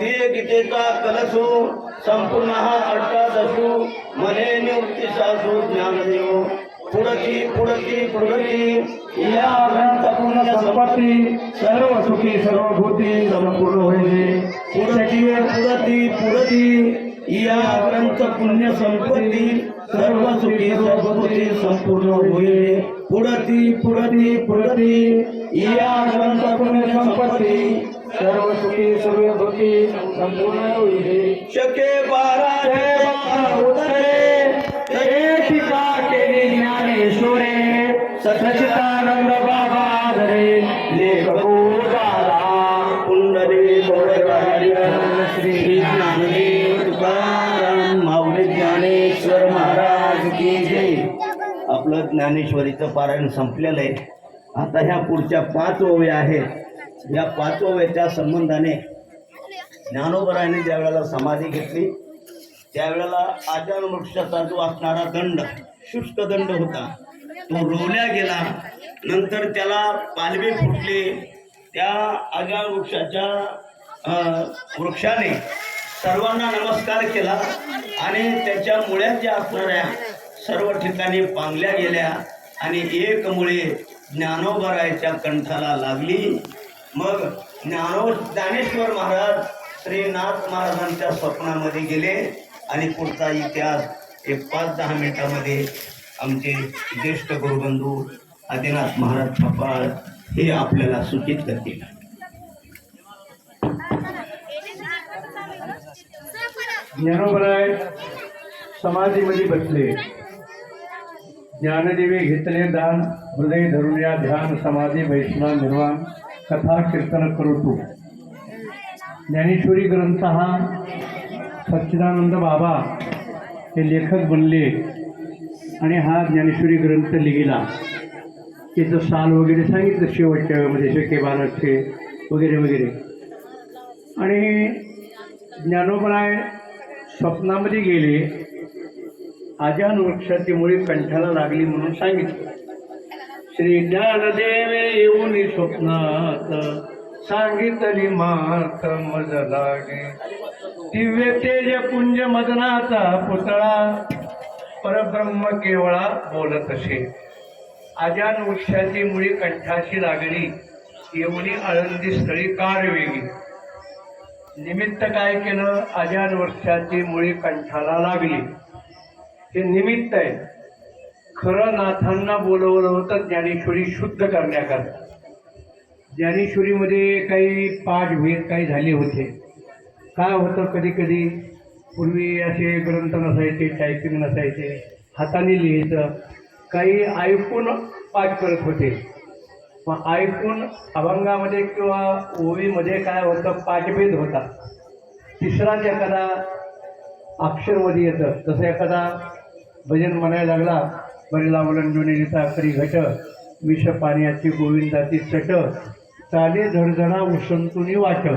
ते गीतेचा कलसू संपूर्ण हा अष्टादशू मने निवृत्ती सासू ज्ञानदेव. पुढती पुढती पुढती या ग्रंथ संपत्ती सर्व सुखी सर्व भूती संपूर्ण होईल. पुढती पुढती पुढती या ग्रंथ पुण्य संपत्ती सर्व सुखी सर्व संपूर्ण होईल. पुढती पुढती पुढती. या ग्रंथ पुण्य संपत्ती. सर्व सुखी सर्व भूती संपूर्ण होईल. शके बारा उदरे ते टीका केली ज्ञानेश्वरे सचितानंद बाबा धरे लेखको ज्ञानेश्वरीचं पारायण संपलेलं आहे. आता ह्या पुढच्या पाच ओव्या आहेत. या पाच ओव्याच्या संबंधाने ज्ञानोबरांनी ज्या वेळेला समाधी घेतली त्यावेळेला आचार वृक्षाचा जो असणारा दंड शुष्क दंड होता तो रोवल्या गेला. नंतर त्याला पालवे फुटले. त्या आजार वृक्षाच्या वृक्षाने सर्वांना नमस्कार केला आणि त्याच्या मुळ्या ज्या असणाऱ्या सर्व ठिकाणी पांगल्या गेल्या आणि एक मुळे ज्ञानोबरायच्या कंठाला लागली. मग ज्ञानो ज्ञानेश्वर महाराज श्रीनाथ महाराजांच्या स्वप्नामध्ये गेले आणि पुढचा इतिहास एक पाच दहा मिनिटामध्ये आमचे ज्येष्ठ गुरुबंधू आदिनाथ महाराज छपाळ हे आपल्याला सूचित करतील. ज्ञानोबराय समाधीमध्ये बसले. ज्ञानदेवी घेतले दान हृदय धरून या ध्यान समाधी वैष्णव निर्वाण कथा कीर्तन करतो ज्ञानेश्वरी ग्रंथ हा सच्चिदानंद बाबा हे लेखक बनले आणि हा ज्ञानेश्वरी ग्रंथ लिहिला. त्याचं साल वगैरे सांगितलं शेवटच्या वेळेमध्ये शेके बालकचे वगैरे वगैरे. आणि ज्ञानोबराय स्वप्नामध्ये गेले. आजान वृक्षाची मुळी कंठाला लागली म्हणून सांगितलं. श्री ज्ञानदेवे येऊन स्वप्नात सांगितली मात मज लागे. दिव्य तेज पुंज मदनाचा पुतळा परब्रह्म केवळा बोलत असे. आजान वृक्षाची मुळी कंठाशी लागली येऊनी आळंदी स्थळी कार वेगी. निमित्त काय केलं? आजान वृक्षाची मुळी कंठाला लागली. हे निमित्त आहे. खरं नाथांना बोलवलं होतं ज्ञानेश्वरी शुद्ध करण्याकरता. ज्ञानेश्वरीमध्ये काही पाठ भेद काही झाले होते. काय होतं कधी कधी? पूर्वी असे ग्रंथ नसायचे टायपिंग नसायचे हाताने लिहायचं. काही ऐकून पाठ करत होते. मग ऐकून अभंगामध्ये किंवा ओवीमध्ये काय होतं? पाठभेद होता तिसराच एखादा अक्षरमध्ये येतं. तसं एखादा भजन म्हणायला लागला बरे लावलं डोनेचा करी घट विष पाण्याची गोविंदाची चट चाले झडझडा उसंतुनी वाट.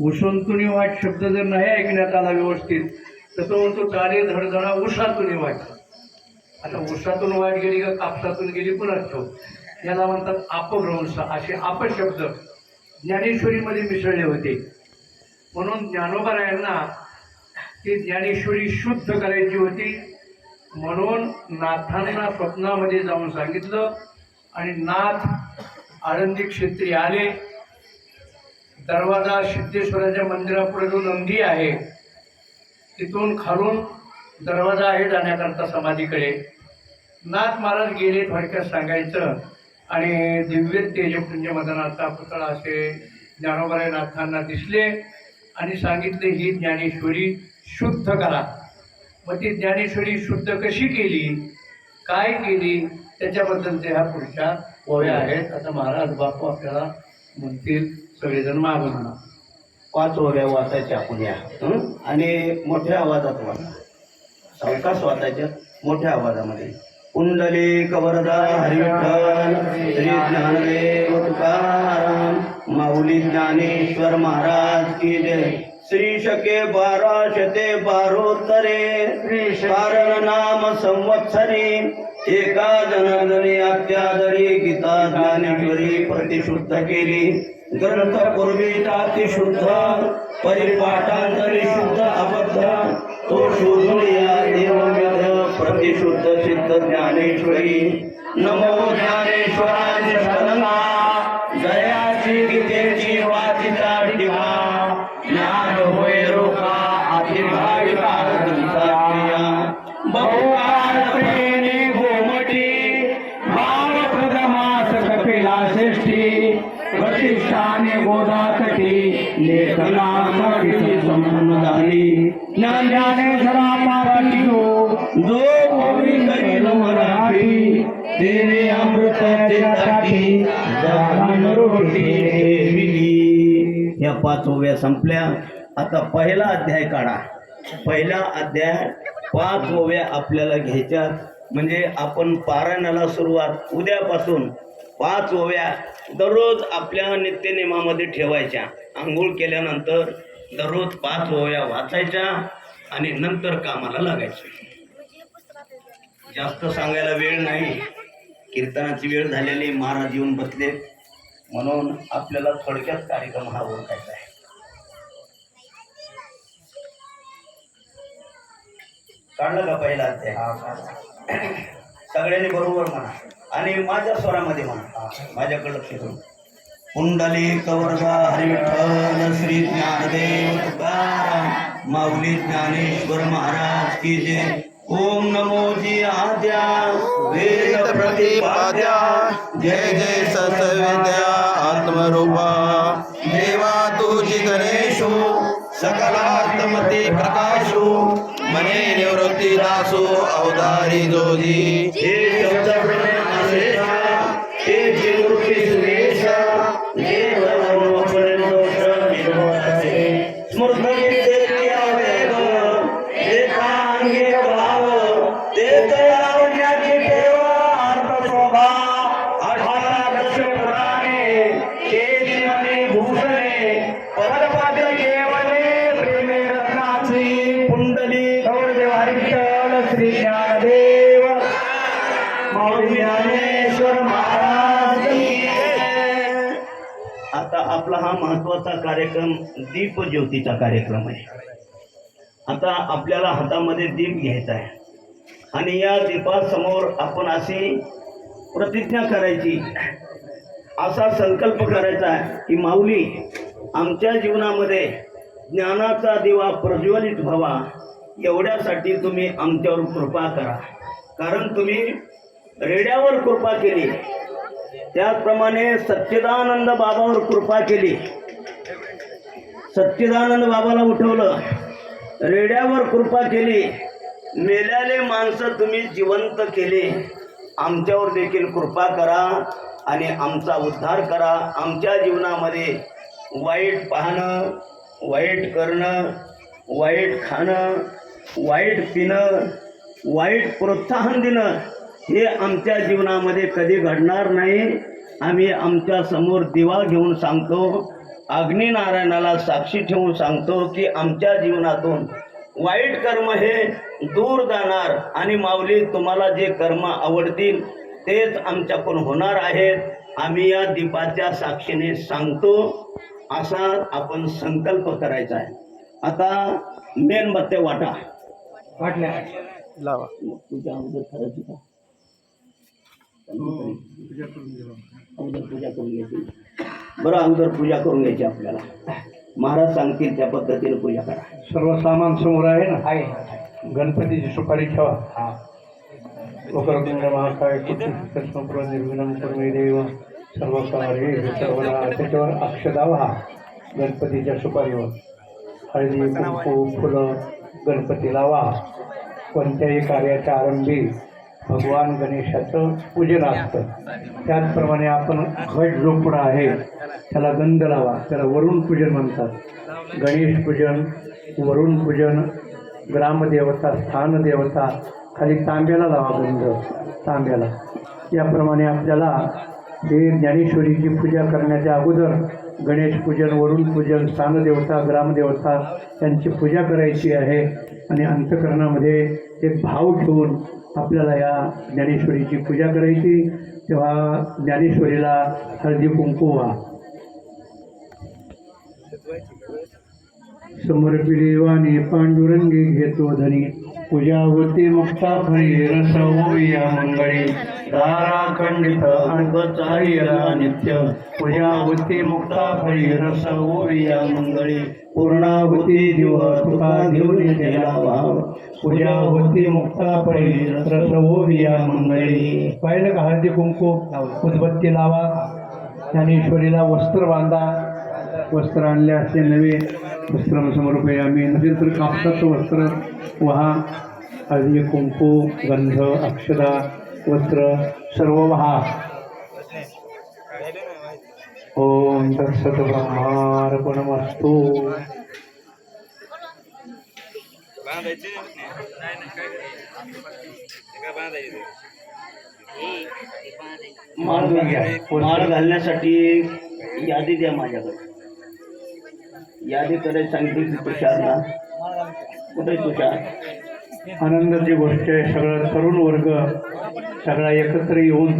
उसंतुनी वाट शब्द जर नाही ऐकण्यात आला व्यवस्थित तर तो म्हणतो चाले झडझडा उसातून वाट. आता उसातून वाट गेली का कापसातून गेली कुणाच ठेव. याला म्हणतात अपभ्रंश असे अपशब्द ज्ञानेश्वरीमध्ये मिसळले होते. म्हणून ज्ञानोबरायांना ती ज्ञानेश्वरी शुद्ध करायची होती. म्हणून नाथांना स्वप्नामध्ये जाऊन सांगितलं आणि नाथ आळंदी क्षेत्री आले. दरवाजा सिद्धेश्वराच्या मंदिरापुढे जो नंदी आहे तिथून खालून दरवाजा आहे जाण्याकरता समाधीकडे. नाथ महाराज गेले थोडक्यात सांगायचं. आणि दिव्य तेजपुंज मदनाचा पुतळा असे ज्ञानोबराय नाथांना दिसले आणि सांगितले ही ज्ञानेश्वरी शुद्ध करा. मग ती ज्ञानेश्वरी शुद्ध कशी केली? काय केली? त्याच्याबद्दलचे ह्या पुढच्या ओव्या आहेत. आता महाराज बापू आपल्याला म्हणतील सगळेजण माग म्हणा. पाच ओव्या वाचायच्या आपण या. आणि मोठ्या आवाजात वाचा. सावकाश वाचायच्या मोठ्या आवाजामध्ये. कुंडली कवरदा हरिविठ्ठल श्री ज्ञानदेव तुकाराम माऊली ज्ञानेश्वर महाराज की जय. श्री शके बारा शते बारोत्तरे कारण नाम संवत्सरी एका जनार्दनी अत्यादरी गीता ज्ञानेश्वरी प्रतिशुद्ध केली ग्रंथ पूर्वीचा शुद्ध परिपाठांतरी शुद्ध अबद्ध तो शोधून या देवव्यध प्रतिशुद्ध सिद्ध ज्ञानेश्वरी नमो ज्ञानेश्वराय या पाच ओव्या संपल्या. आता पहिला अध्याय काढा. पहिला अध्याय पाच ओव्या आपल्याला घ्यायच्यात. म्हणजे आपण पारायणाला सुरुवात उद्यापासून पाच ओव्या दररोज आपल्या नित्यनेमामध्ये ठेवायच्या. आंघोळ केल्यानंतर दररोज पाच ओव्या वाचायच्या आणि नंतर कामाला लागायचं. जास्त सांगायला वेळ नाही. कीर्तनाची वेळ झालेली महाराज येऊन बसले. म्हणून आपल्याला थोडक्यात कार्यक्रम हा ओळखायचा आहे. काढलं का पहिला अध्याय? सगळ्यांनी बरोबर म्हणा. आणि माझ्या स्वरामध्ये म्हणा. माझ्याकडे लक्ष करून कुंडली कवरदा हरिविठ्ठल श्री ज्ञानदेव तुकाराम माऊली ज्ञानेश्वर महाराज की जय. ओम नमो जी आद्या वेद प्रतिपाद्या. जय जय सतविद्या आत्मरूपा देवा तुझी गणेशो सकलात्मते प्रकाशो मने निवृत्ती दासो अवधारी जोधी हे शब्द हे हे आवेग, कांगे भाव, ते कार्यक्रम दीप ज्योतीचा कार्यक्रम आहे. आता आपल्याला हातामध्ये दीप घ्यायचा आहे. आणि या दीपासमोर आपण अशी प्रतिज्ञा करायची असा संकल्प करायचा आहे की माऊली आमच्या जीवनामध्ये ज्ञानाचा दिवा प्रज्वलित व्हावा एवढ्यासाठी तुम्ही आमच्यावर कृपा करा. कारण तुम्ही रेड्यावर कृपा केली त्याचप्रमाणे सच्चिदानंद बाबावर कृपा केली सच्चिदानंद बाबाला उठवलं. रेड्यावर कृपा केली. मेल्याले माणसं तुम्ही जिवंत केले. आमच्यावर देखील कृपा करा आणि आमचा उद्धार करा. आमच्या जीवनामध्ये वाईट पाहणं वाईट करणं वाईट खाणं वाईट पिणं वाईट प्रोत्साहन देणं हे आमच्या जीवनामध्ये कधी घडणार नाही. आम्ही आमच्यासमोर दिवा घेऊन सांगतो. अग्निनारायणाला साक्षी ठेवून सांगतो की आमच्या जीवनातून वाईट कर्म हे दूर जाणार आणि माऊली तुम्हाला जे कर्म आवडतील तेच आमच्याकडून होणार आहेत. आम्ही या दीपाच्या साक्षीने सांगतो. असा आपण संकल्प करायचा आहे. आता मेणबत्त्या वाटा. वाटल्या. लावा. पूजा अगोदर करायची का? अगोदर पूजा करून घ्यायची. बरं अगोदर पूजा करून घ्यायची आपल्याला. महाराज सांगतील त्या पद्धतीने पूजा करा. सर्व सामान समोर आहे ना? आहे. गणपतीची सुपारी ठेवा. वक्रतुंड महाकाय कृष्णपुर कुर्मे देव सर्व कार्ये सर्वदा त्याच्यावर अक्षदा व्हा. गणपतीच्या सुपारीवर. हळदी कुंकू फुलं गणपतीला व्हा. कोणत्याही कार्याच्या आरंभी भगवान गणेशाचं पूजन असतं. त्याचप्रमाणे आपण घट झोपडा आहे त्याला गंध लावा त्याला वरुण पूजन म्हणतात. गणेश पूजन वरुण पूजन ग्रामदेवता स्थानदेवता खाली तांब्याला लावा गंध तांब्याला. याप्रमाणे आपल्याला हे ज्ञानेश्वरीची पूजा करण्याच्या अगोदर गणेश पूजन वरुण पूजन स्थानदेवता ग्रामदेवता यांची पूजा करायची आहे. आणि अंतकरणामध्ये एक भाव ठेवून आपल्याला या ज्ञानेश्वरीची पूजा करायची. तेव्हा ज्ञानेश्वरीला हळदी कुंकू व्हा. समोर पिढीवाने पांडुरंगी घेतो धनी. पूजा होती मुक्ता फळी रस होईया मंगळी. दारा खंडित अर्धचार्यला नित्य पूजा होती मुक्ता फळी रस होईया मंगळी. पूर्णाहुती दिव तुका घेऊन दिला भाव. पूजा होती मुक्ता फळी रस होईया मंगळी. पाहिलं का हळदी कुंकू? उदबत्ती लावा. ज्ञानेश्वरीला वस्त्र बांधा. वस्त्र आणले असते नवे वस्त्र समर्पय आम्ही. नसेल तर कापसाचं वस्त्र, वहा, हळदी, कुंकू, गंध, अक्षदा, वस्त्र, सर्व वहा. ओम तत्सत ब्रह्मार्पणमस्तु. माळ घालण्यासाठी यादी द्या माझ्याकडे. यादी करायला सांगितली की तुषारला. कुठे तुषार? आनंदाची गोष्ट आहे सगळं तरुण वर्ग सगळा एकत्र येऊन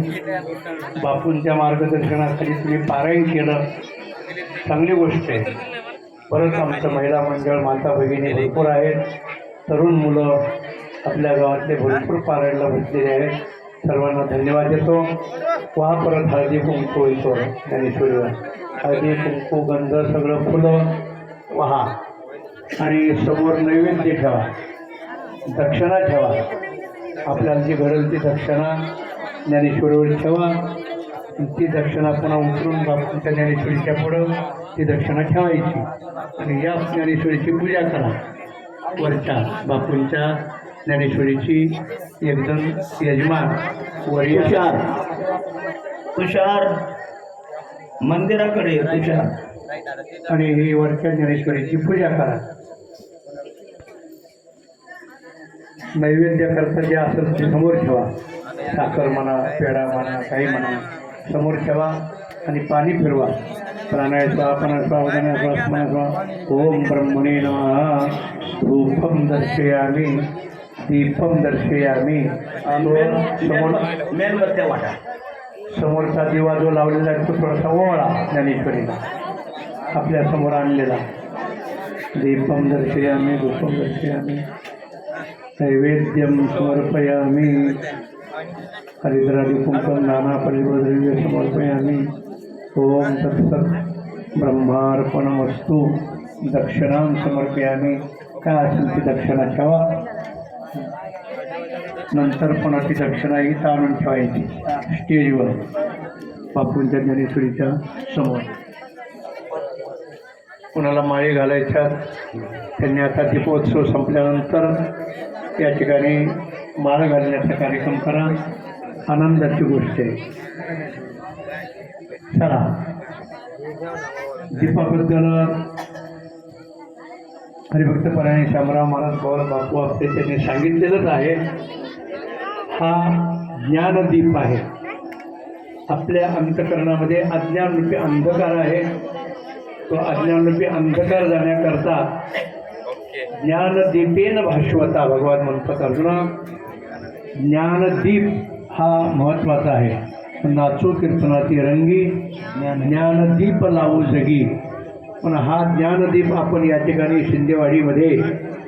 बापूंच्या मार्गदर्शनाखाली तुम्ही पारायण केलं. चांगली गोष्ट आहे. परत आमचं महिला मंडळ माता भगिनी भरपूर आहेत. तरुण मुलं आपल्या गावातले भरपूर पारायणला बसलेले आहेत. सर्वांना धन्यवाद देतो. वा परत हळदी कुंकू येतो. ज्ञानेश्वरीवर हळदी कुंकू गंध सगळं फुलं. वहा. आणि समोर नैवेद्य ठेवा. दक्षिणा ठेवा. आपल्याला जी घडेल ती दक्षिणा ज्ञानेश्वरीवर ठेवा. ती दक्षिणा पुन्हा उतरून बापूंच्या ज्ञानेश्वरीच्या पुढं ती दक्षिणा ठेवायची. आणि या ज्ञानेश्वरीची पूजा करा. वरच्या बापूंच्या ज्ञानेश्वरीची एकदम यजमान वरिया तुषार. मंदिराकडे तुषार. आणि ही वरच्या ज्ञानेश्वरीची पूजा करा. नैवेद्य करता जे असेल ते समोर ठेवा. साखर म्हणा पेढा म्हणा काही म्हणा समोर ठेवा आणि पाणी फिरवा. प्राणाय स्वापना स्वावधाना स्वात्मना स्वा ओम ब्रह्मणे धूपम दर्शयामी दीपम दर्शयामी. समोर मेणबत्त्या वाटा. समोरचा दिवा जो लावलेला आहे तो थोडासा ओवळा ज्ञानेश्वरीला. आपल्यासमोर आणलेला. दीपम दर्शयामी धूपम दर्शयामी. नैवेद्यम समर्पयामी. हरिद्रादी कुंकम नाना परिद्रव्य समर्पयामी. ओम तत्सत ब्रह्मार्पणमस्तु. दक्षिणां समर्पयामी. काय असेल ती दक्षिणा ठेवा. नंतर पण ती दक्षिणा ही ताणून ठेवायची. स्टेजवर. बापूंच्या ज्ञानेश्वरीच्या समोर. कुणाला माळी घालायच्या त्यांनी आता दीपोत्सव संपल्यानंतर या ठिकाणी माळ घालण्याचा कार्यक्रम करा. आनंदाची गोष्ट आहे. चला. दीपाबद्दल हरिभक्तपरायण शामराव महाराज पवार बापू असते त्यांनी सांगितलेलंच आहे. हा ज्ञानदीप आहे. आपल्या अंतकरणामध्ये अज्ञानरूपी अंधकार आहे. तो अज्ञानरूपी अंधकार जाण्याकरता ज्ञानदीपेन भाष्वता भगवान म्हणतात अर्जुना. ज्ञानदीप हा महत्त्वाचा आहे. नाचो कीर्तनाची रंगी ज्ञानदीप लावू जगी. पण हा ज्ञानदीप आपण या ठिकाणी शिंदेवाडीमध्ये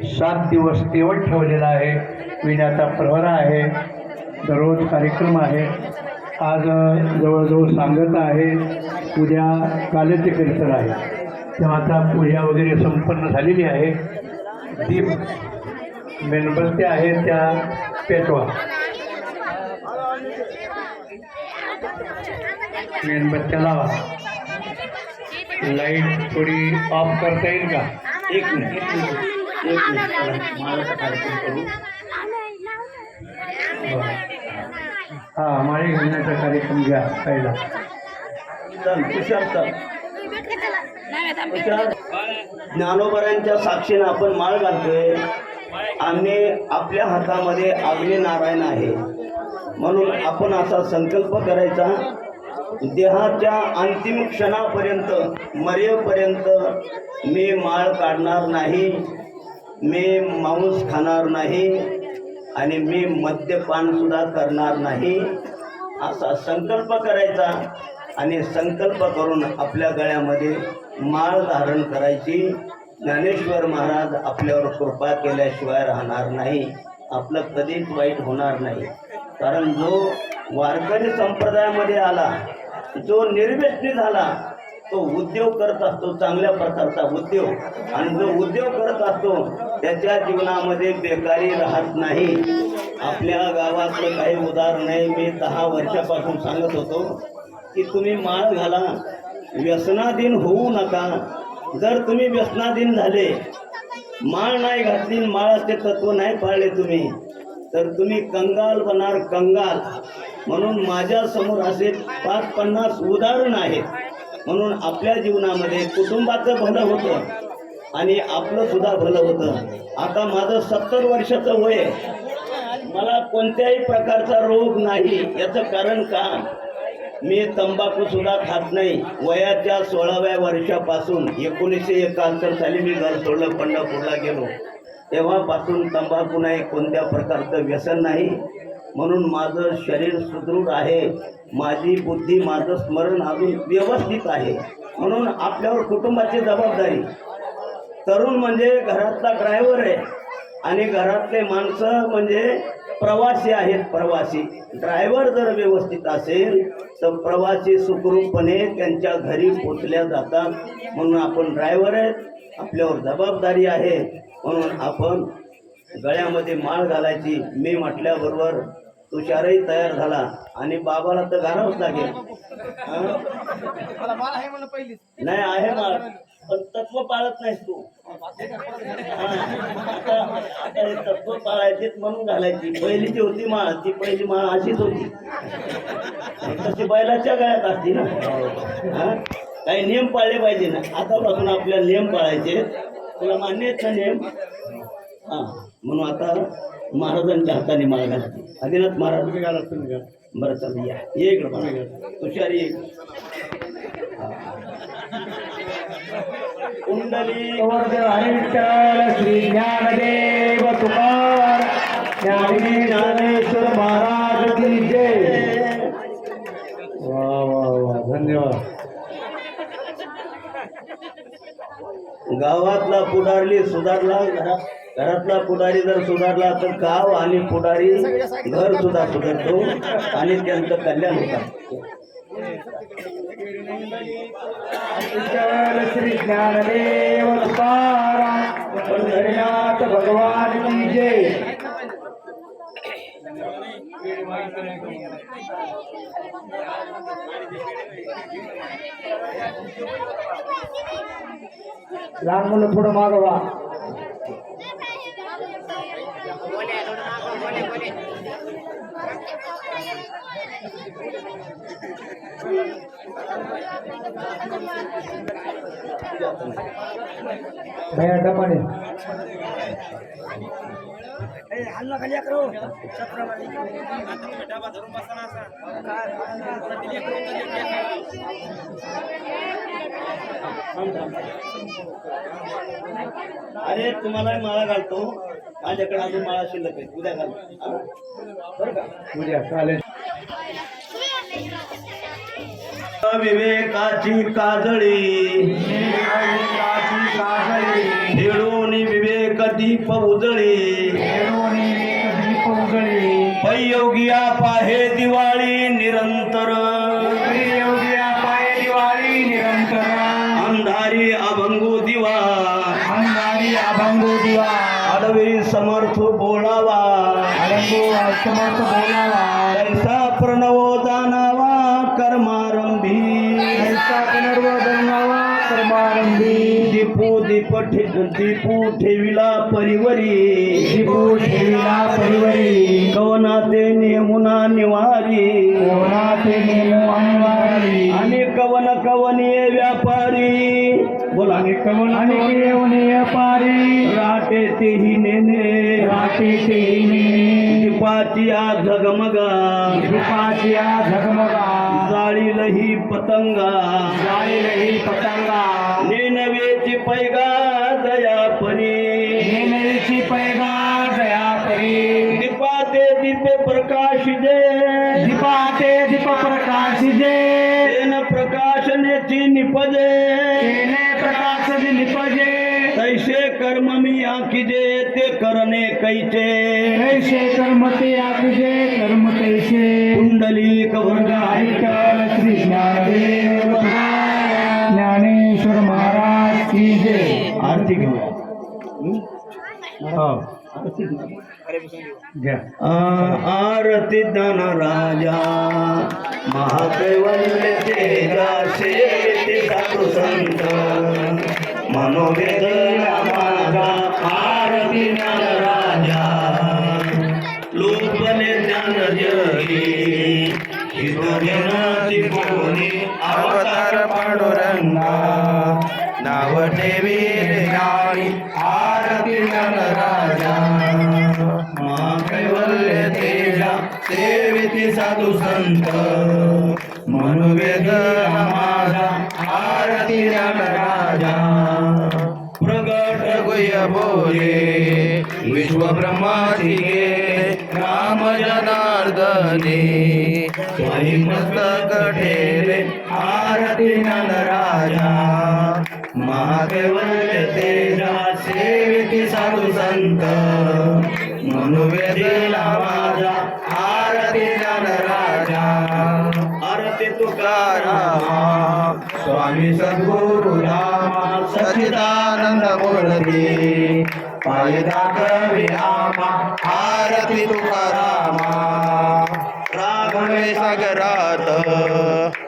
सात दिवस तेवट ठेवलेला आहे. विण्याचा प्रहरा आहे. दररोज कार्यक्रम आहे. आज जवळजवळ सांगत आहे. उद्या काल्याचे कीर्तन आहे. तेव्हा आता पूजा वगैरे संपन्न झालेली आहे. दीप मेणबत्त्या आहेत त्या पेटवा. मेणबत्त्या लावा. लाईट थोडी ऑफ़ करता येईल का? एक मिनिट. एक हा, माळी घालण्याचा कार्यक्रम घ्या पहिला ज्ञानोबरांच्या साक्षीनं आपण माळ घालतोय. आम्ही आपल्या हातामध्ये अग्नी नारायण आहे. म्हणून आपण असा संकल्प करायचा देहाच्या अंतिम क्षणापर्यंत मरेपर्यंत मी माळ काढणार नाही मी मांस खाणार नाही आणि मी मद्यपान सुद्धा करणार नाही. असा संकल्प करायचा. आणि संकल्प करून आपल्या गळ्यामध्ये माळ धारण करायची. ज्ञानेश्वर महाराज आपल्यावर कृपा केल्याशिवाय राहणार नाही. आपलं कधीच वाईट होणार नाही. कारण जो वारकरी संप्रदायामध्ये आला जो निर्व्यसनी झाला तो उद्योग करत असतो चांगल्या प्रकारचा उद्योग. आणि जो उद्योग करत असतो त्याच्या जीवनामध्ये बेकारी राहत नाही. आपल्या गावातलं काही उदाहरण आहे मी दहा वर्षापासून सांगत होतो. की तुम्ही माळ घाला. व्यसनाधीन होऊ नका. जर तुम्ही व्यसनाधीन झाले माळ नाही घातली माळाचे तत्व नाही पाळले तुम्ही तर तुम्ही कंगाल बनार कंगाल. म्हणून माझ्यासमोर असे पाच पन्नास उदाहरण आहेत. म्हणून आपल्या जीवनामध्ये कुटुंबाचं भलं होतं आणि आपलं सुद्धा भलं होतं. आता माझं सत्तर वर्षाचं वय मला कोणत्याही प्रकारचा रोग नाही. याचं कारण का मी तंबाखू सुद्धा खात नाही. वयाच्या सोळाव्या वर्षापासून एकोणीसशे एकाहत्तर साली मी घर सोडलं पंढरपूरला गेलो. तेव्हापासून तंबाखू नाही कोणत्या प्रकारचं व्यसन नाही. म्हणून माझं शरीर सुदृढ आहे. माझी बुद्धी माझं स्मरण अजून व्यवस्थित आहे. म्हणून आपल्यावर कुटुंबाची जबाबदारी. तरुण म्हणजे घरातला ड्रायव्हर आहे. आणि घरातले माणसं म्हणजे प्रवासी आहेत प्रवासी. ड्रायव्हर जर व्यवस्थित असेल तर प्रवासी सुखरूपपणे त्यांच्या घरी पोचल्या जातात. म्हणून आपण ड्रायव्हर आहेत आपल्यावर जबाबदारी आहे. म्हणून आपण गळ्यामध्ये माळ घालायची. मी म्हटल्याबरोबर तुषारही तयार झाला. आणि बाबाला तर घालावंच लागेल? नाही आहे माळ. पण तत्व पाळत नाहीस तू. आता आता हे तत्व पाळायचेच म्हणून घालायची. पहिलीची होती माळ ती पहिली माळ अशीच होती. तशी बैलाच्या गळ्यात असती ना. हा? काही नियम पाळले पाहिजे ना. आतापासून आपल्याला नियम पाळायचे. तुला मान्य आहेत ना नियम? हा. म्हणून आता महाराजांच्या हाताने माळ घालते. आदिनाथ महाराज. बरं चालेल या. ये इकडं. तुषार ये कुंडली श्री ज्ञानदेव तुकार. ज्ञानी ज्ञानेश्वर महाराज की जय. वा वा वा धन्यवाद. गावातला पुढारी सुधारला घरात घरातला पुढारी जर सुधारला तर गाव आणि पुढारी घर सुद्धा सुधारतो आणि त्यांचं कल्याण होतं. विठ्ठल श्री ज्ञानदेव तुकाराम पंढरीनाथ भगवान की जय लहान मुलं थोडं मागवा भैया डपाने अरे तुम्हाला माळा घालतो. माझ्याकडे अजून माळा शिल्लक आहे. उद्या घाल. हा? बरं का? उद्या चालेल. विवेकाची काजळी. खेळून विवेक दीप उजळी. योगिया पाहे दिवाळी परिवरी कवनाते नेमुना निवारी कोणाचे नेमो अनिवारी आणि कवन कवनीय व्यापारी. बोला. आणि कमल आणि येऊने पारी राटे तेही नेने राटे ते नेने दीपाची आ झगमगा. दीपाची आ झगमगा. जाळील ही पतंगा. जाईल ही पतंगा. नेनवेची पैगा. करणे कैचे कैसे कर्म ते आकुजे कर्म कैसे कुंडली कवर्गा विठ्ठल श्री ज्ञानदेव ज्ञानेश्वर महाराज की जय। आरती घेऊया हो। आरती धन राजा साधू संत मनोवेद माझा ज्ञान राजा लोकले ज्ञान जरी हितोजनाची कोणी अवतार पांडुरंगा। नाव ठेवी आरती ज्ञान राजा महाकैवल्य तेजा सेविती साधू संत। मनोवेद माझा आरती ज्ञान राजा बोले विश्व ब्रह्माची राम जनार्दने स्वामी मस्तक ठेरे आरती ज्ञान राजा महाकैवल्य तेजा सेविती साधू संत मनोवेदेला माझा आरती ज्ञान राजा आरती तुकारा तुकारामा स्वामी सद्गुरु सचिदानंद मूर्ती पायदा कवी आमा आरती तुकारामा राघवे सागरात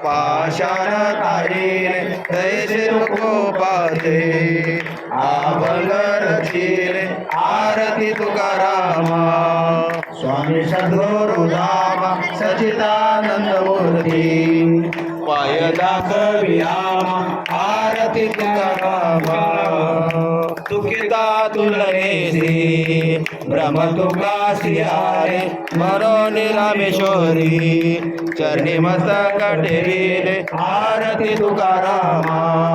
पाषाण तारीने तैसे कोपाते आवल रचिले आरती तुकारामा स्वामी सद्गुरुदामा सचिदानंद मूर्ती पाय आरती तुकारामा तुकिता तुलनेसी भ्रम तुकासी आरे मरोनी रामेश्वरी चरणी मस्तक ठेविले आरती तुकारामा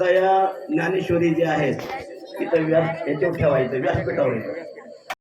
आता या ज्ञानेश्वरी जे आहेत तिथं व्यास याच्यावर ठेवायचं व्यासपीठावर.